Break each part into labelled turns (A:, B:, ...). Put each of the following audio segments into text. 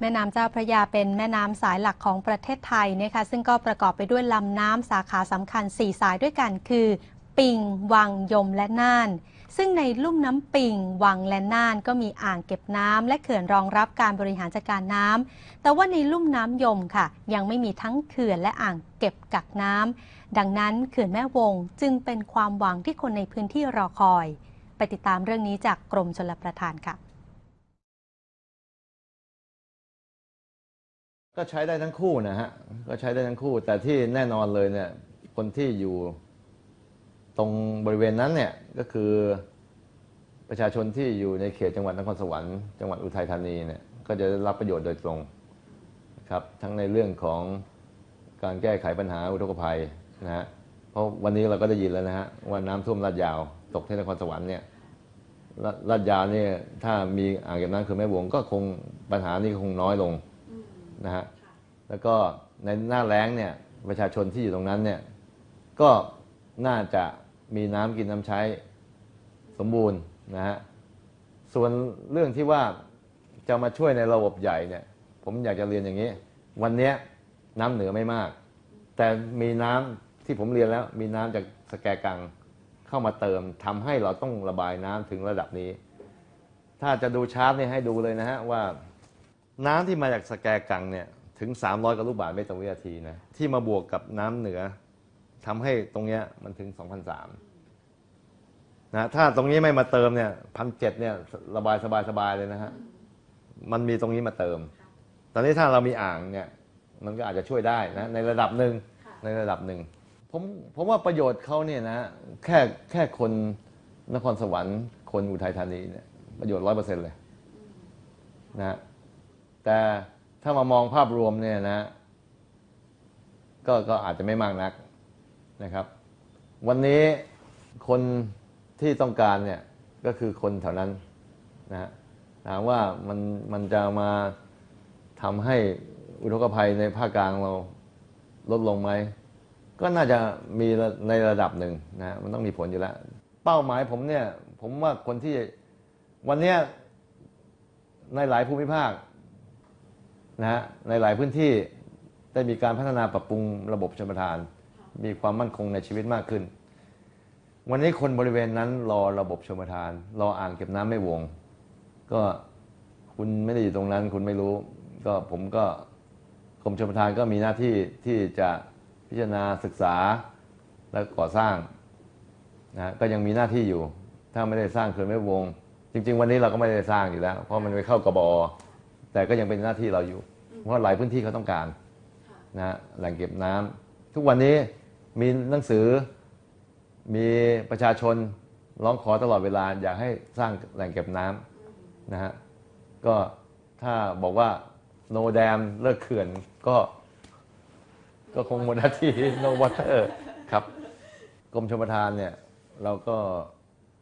A: แม่น้ำเจ้าพระยาเป็นแม่น้ำสายหลักของประเทศไทยนะคะซึ่งก็ประกอบไปด้วยลำน้ำสาขาสำคัญ 4 สายด้วยกันคือ ปิง วัง ยมและน่าน ซึ่งในลุ่มน้ำปิง วังและน่านก็มีอ่างเก็บน้ำและเขื่อนรองรับการบริหารจัดการน้ำแต่ว่าในลุ่มน้ำยมค่ะ ยังไม่มีทั้งเขื่อนและอ่างเก็บกักน้ำดังนั้นเขื่อนแม่วงจึงเป็นความหวังที่คนในพื้นที่รอคอย ไปติดตามเรื่องนี้จากกรมชลประทานค่ะ
B: ก็ใช้ได้ทั้งคู่นะฮะก็ใช้ได้ทั้งคู่ แต่ที่แน่นอนเลยเนี่ย คนที่อยู่ตรงบริเวณนั้นเนี่ยก็คือประชาชนที่อยู่ในเขตจังหวัดนครสวรรค์จังหวัดอุทัยธานีเนี่ยก็จะได้รับประโยชน์โดยตรงนะครับทั้งในเรื่องของการแก้ไขปัญหาอุทกภัยนะฮะเพราะวันนี้เราก็ได้ยินแล้วนะฮะว่าน้ำท่วมลาดยาว ตกที่นครสวรรค์เนี่ยลาลาดยาวเนี่ยถ้ามีอ่างเก็บน้ำคือแม่วงก็คงปัญหานี้คงน้อยลง นะฮะแล้วก็ในหน้าแล้งเนี่ยประชาชนที่อยู่ตรงนั้นเนี่ยก็น่าจะมีน้ำกินน้ำใช้สมบูรณ์นะฮะส่วนเรื่องที่ว่าจะมาช่วยในระบบใหญ่เนี่ยผมอยากจะเรียนอย่างนี้ วันนี้น้ำเหนือไม่มาก แต่มีน้ำที่ผมเรียนแล้ว มีน้ำจากสแกกังเข้ามาเติมทำให้เราต้องระบายน้ำถึงระดับนี้ ถ้าจะดูชาร์ตเนี่ยให้ดูเลยนะฮะว่า น้ำที่มาจากสแกกังเนี่ยถึง 300กว่าลูกบาศก์เมตรต่อวินาทีนะที่มาบวกกับน้ำเหนือทำให้ตรงเนี้ยมันถึง 2,003นะถ้าตรงนี้ไม่มาเติมเนี่ยพันเเนี่ยระบายสบายๆเลยนะฮะมันมีตรงนี้มาเติม ตอนนี้ถ้าเรามีอ่างเนี่ยมันก็อาจจะช่วยได้นะในระดับหนึ่งในระดับหนึ่งผมผมว่าประโยชน์เขาเนี่ยนะแค่แค่คนนครสวรรค์คนอุทัยธานีเนี่ยประโยชน์ร้อยเปอร์เซ็นต์เลยนะฮะ แต่ถ้ามามองภาพรวมเนี่ยนะ ก็ก็อาจจะไม่มากนักนะครับ วันนี้คนที่ต้องการเนี่ยก็คือคนแถวนั้นนะฮะถามว่ามันมันจะมาทำให้อุทกภัยในภาคกลางเราลดลงไหม ก็น่าจะมีในระดับหนึ่งนะมันต้องมีผลอยู่แล้ว เป้าหมายผมเนี่ย ผมว่าคนที่วันนี้ในหลายภูมิภาค นะฮะในหลายพื้นที่ได้มีการพัฒนาปรับปรุงระบบชลประทาน มีความมั่นคงในชีวิตมากขึ้น วันนี้คนบริเวณนั้นรอระบบชลประทาน รออ่างเก็บน้ำไม่วง ก็คุณไม่ได้อยู่ตรงนั้น คุณไม่รู้ ก็ผมก็กรมชลประทานก็มีหน้าที่ที่จะพิจารณาศึกษาและก่อสร้างนะก็ยังมีหน้าที่อยู่ ถ้าไม่ได้สร้างเขื่อนแม่วง จริง ๆ วันนี้เราก็ไม่ได้สร้างอยู่แล้ว เพราะมันไปเข้ากบอ แต่ก็ยังเป็นหน้าที่เราอยู่ เพราะหลายพื้นที่เขาต้องการนะฮะแหล่งเก็บน้ำทุกวันนี้มีหนังสือมีประชาชนร้องขอตลอดเวลา อยากให้สร้างแหล่งเก็บน้ำนะฮะก็ถ้าบอกว่า no dam เลิกเขื่อนก็ ก็คงหมดหน้าที่ no water ครับกรมชลประทานเนี่ยเราก็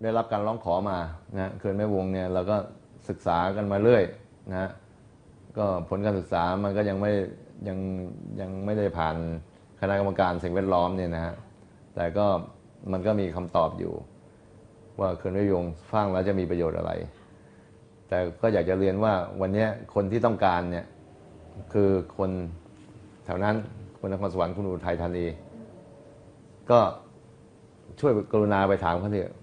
B: ได้รับการร้องขอมานะเขื่อนแม่วงเนี่ยเราก็ศึกษากันมาเรื่อยนะฮะ ก็ผลการศึกษามันก็ยังไม่ยังยังไม่ได้ผ่านคณะกรรมการสิ่งแวดล้อมเนี่ยนะฮะแต่ก็มันก็มีคำตอบอยู่ ว่าเขื่อนระยงสร้างแล้วจะมีประโยชน์อะไร แต่ก็อยากจะเรียนว่าวันนี้คนที่ต้องการเนี่ยคือคนแถวนั้นคนนครสวรรค์คุณอุทัยธานี ก็ช่วยกรุณาไปถามเขาเถอะ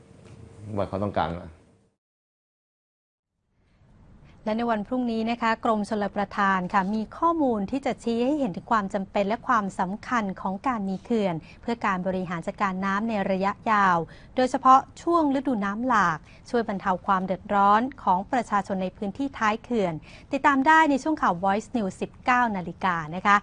B: ว่าเขาต้องการอะไร
A: และในวันพรุ่งนี้นะคะกรมชลประทานค่ะมีข้อมูลที่จะชี้ให้เห็นถึงความจำเป็นและความสำคัญของการมีเขื่อน เพื่อการบริหารจัดการน้ำในระยะยาว โดยเฉพาะช่วงฤดูน้ำหลาก ช่วยบรรเทาความเดือดร้อนของประชาชนในพื้นที่ท้ายเขื่อน ติดตามได้ในช่วงข่าว Voice News 19 นาฬิกานะคะ